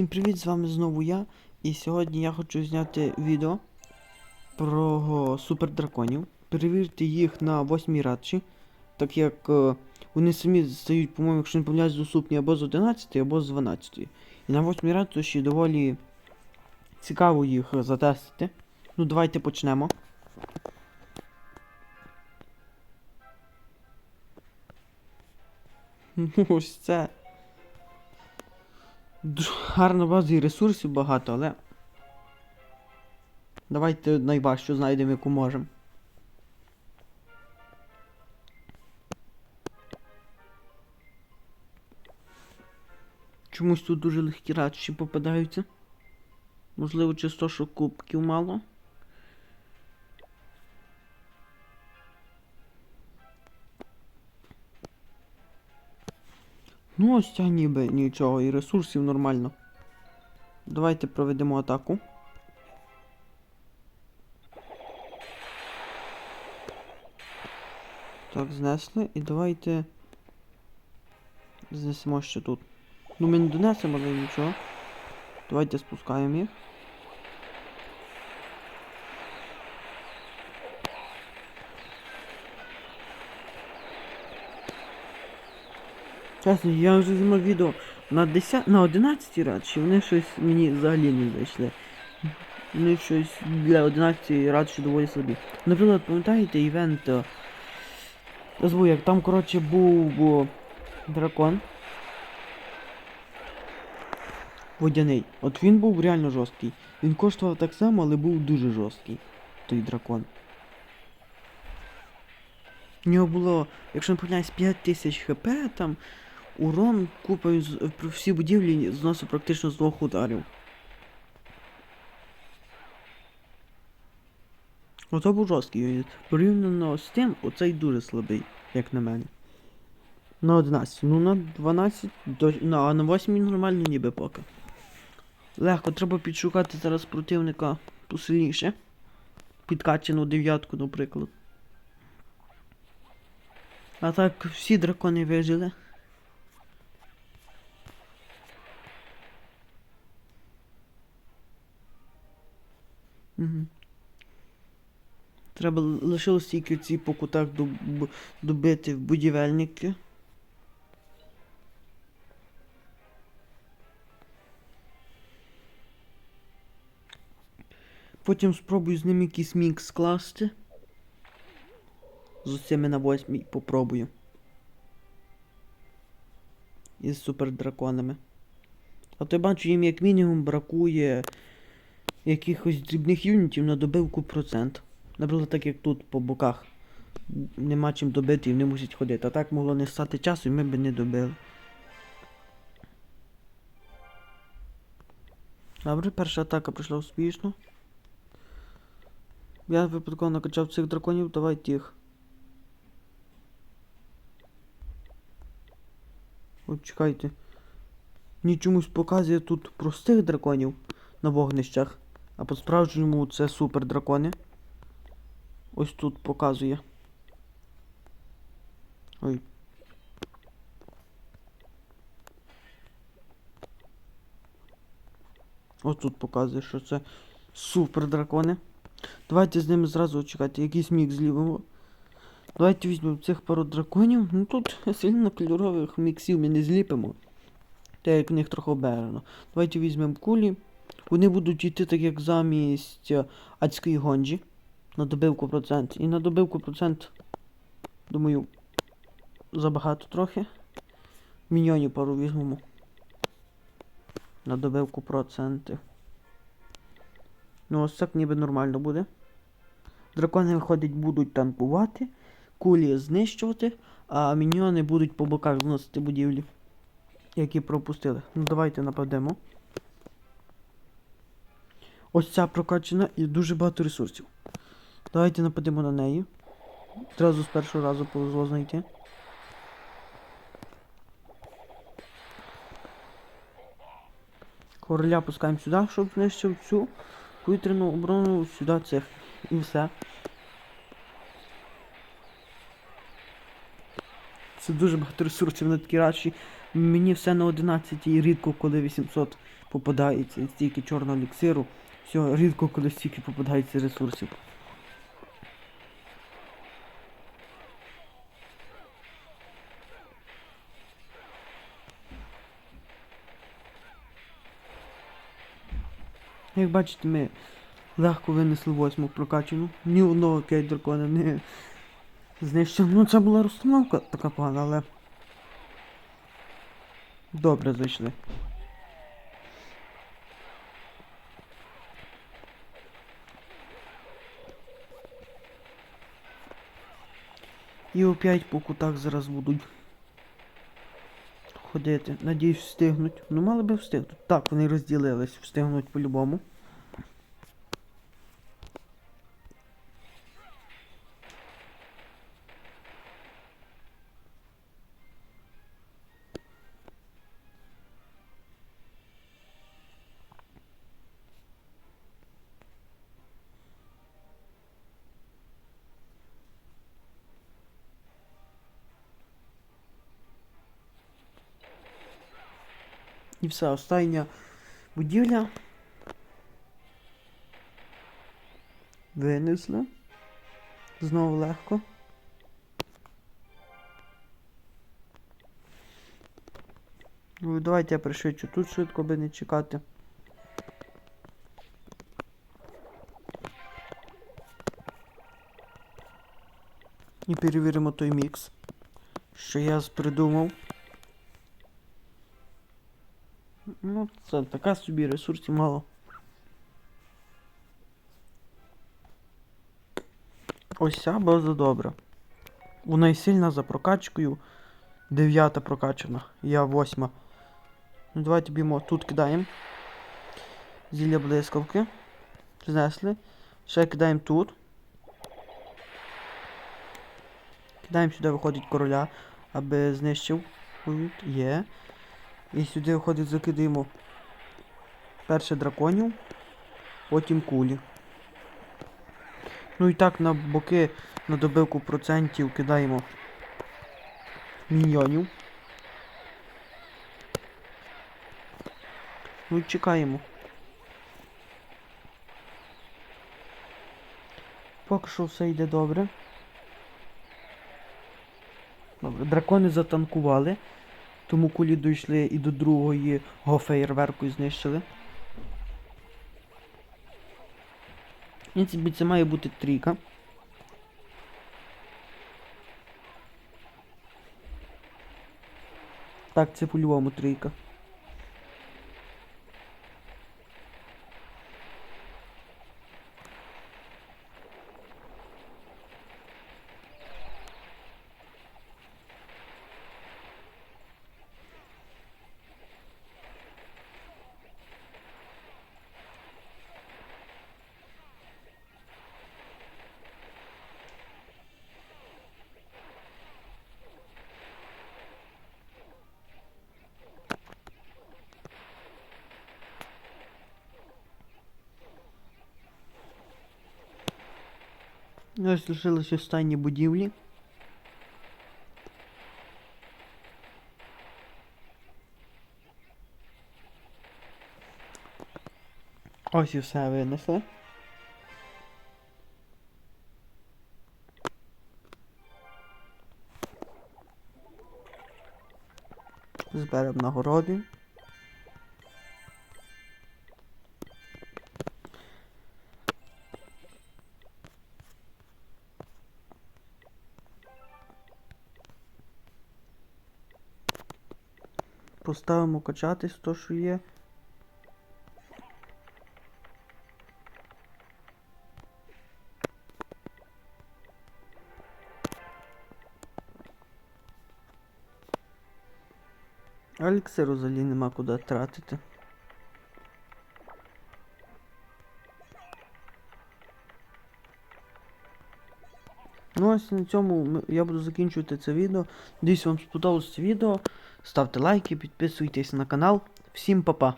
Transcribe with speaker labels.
Speaker 1: Всім привіт, з вами знову я. І сьогодні я хочу зняти відео про супердраконів. Перевірити їх на 8 радші, так як е, вони самі стають, по-моєму, якщо не помиляюсь, доступні або з 11, або з 12. І на 8 радші доволі цікаво їх затестити. Ну, давайте почнемо. Ось це. Гарна база і ресурсів багато, але. Давайте найважчу знайдемо, яку можемо. Чомусь тут дуже легкі радші попадаються. Можливо, чисто те, що кубків мало. Ну, ось ця ніби нічого, і ресурсів нормально. Давайте проведемо атаку. Так, знесли. І давайте. Знесемо ще тут. Ну ми не донесемо, але нічого. Давайте спускаємо їх. Чесно, я вже знімав відео на 10, на 11 радші, вони щось мені взагалі не зайшли. Вони щось для 11 радші доволі слабі. Наприклад, пам'ятаєте івент. е, як там, коротше, був о, дракон. Водяний. От він був реально жорсткий. Він коштував так само, але був дуже жорсткий. Той дракон. У нього було, якщо не помиляюсь, 5000 хп, там урон купою всі будівлі зносив практично з двох ударів. Ото був жорсткий юніт. Порівняно з тим, оцей дуже слабий, як на мене. На 11. Ну на 12, до, на, а на 8 він нормально ніби поки. Легко, треба підшукати зараз противника посильніше. Підкачену дев'ятку, наприклад. А так всі дракони вижили. Угу. Треба лишилось тільки ці по кутах доб- добити в будівельники. Потім спробую з ним якийсь мікс скласти. З усіми на восьмій попробую. Із супердраконами. А то я бачу, їм як мінімум бракує якихось дрібних юнітів на добивку процент. Наприклад, так як тут по боках. Нема чим добити і вони мусять ходити. А так могло не стати часу і ми б не добили. Добре, перша атака пройшла успішно. Я випадково накачав цих драконів, давайте їх. От чекайте. Мені чомусь показує тут простих драконів на вогнищах, а по справжньому це супер дракони. Ось тут показує. Ой. Ось тут показує, що це супер дракони. Давайте з ними зразу чекати, якийсь мікс злівимо. Давайте візьмемо цих пару драконів. Ну тут сильно кольорових міксів ми не зліпимо. Те, як в них трохи обережно. Давайте візьмемо кулі. Вони будуть йти так як замість е, адської гонджі. На добивку процент. І на добивку процент, думаю, забагато трохи. Міньйонів пару візьмемо. На добивку проценти. Ну ось так ніби нормально буде. Дракони, виходить, будуть танкувати, кулі знищувати, а міньйони будуть по боках зносити будівлі, які пропустили. Ну давайте нападемо. Ось ця прокачана і дуже багато ресурсів. Давайте нападемо на неї. Одразу з першого разу повезло знайти. Короля пускаємо сюди, щоб знищив цю повітряну оборону сюди цих. І все. Це дуже багато ресурсів на такі радші. Мені все на 11 і рідко коли 800 попадається, стільки чорного еліксиру. Все, рідко коли стільки попадається ресурсів. Як бачите, ми легко винесли восьму прокачану. Ні одного кейт дракона не знищив. Ну це була розстановка така погана, але. Добре зайшли. І опять по кутах зараз будуть ходити. Надіюсь, встигнуть. Ну мали би встигнути. Так, вони розділились, встигнуть по-любому. І все, остання будівля. Винесли. Знову легко. Ну, давайте я пришвидшу тут швидко би не чекати. І перевіримо той мікс, що я придумав. Ну, це така собі ресурсів мало. Ось ця база добра. Вона і сильна за прокачкою. Дев'ята прокачана. Я восьма. Ну давайте б'ємо. Тут кидаємо. Зілля блискавки. Знесли. Ще кидаємо тут. Кидаємо сюди, виходить короля, аби знищив. Є. І сюди виходить, закидаємо перше драконів, потім кулі. Ну і так на боки на добивку процентів кидаємо міньйонів. Ну і чекаємо. Поки що все йде добре. Добре, дракони затанкували. Тому кулі дійшли і до другої го феєрверку і знищили. Принципі, це має бути трійка. Так, це по-любому трійка. Ось лишились останні будівлі. Ось і все винесли. Зберемо нагороди. Поставимо качатись то, що є. Еліксиру взагалі нема куди тратити. Ну ось на цьому я буду закінчувати це відео. Надіюсь, вам сподобалось це відео. Ставте лайки, підписуйтесь на канал. Всім па-па!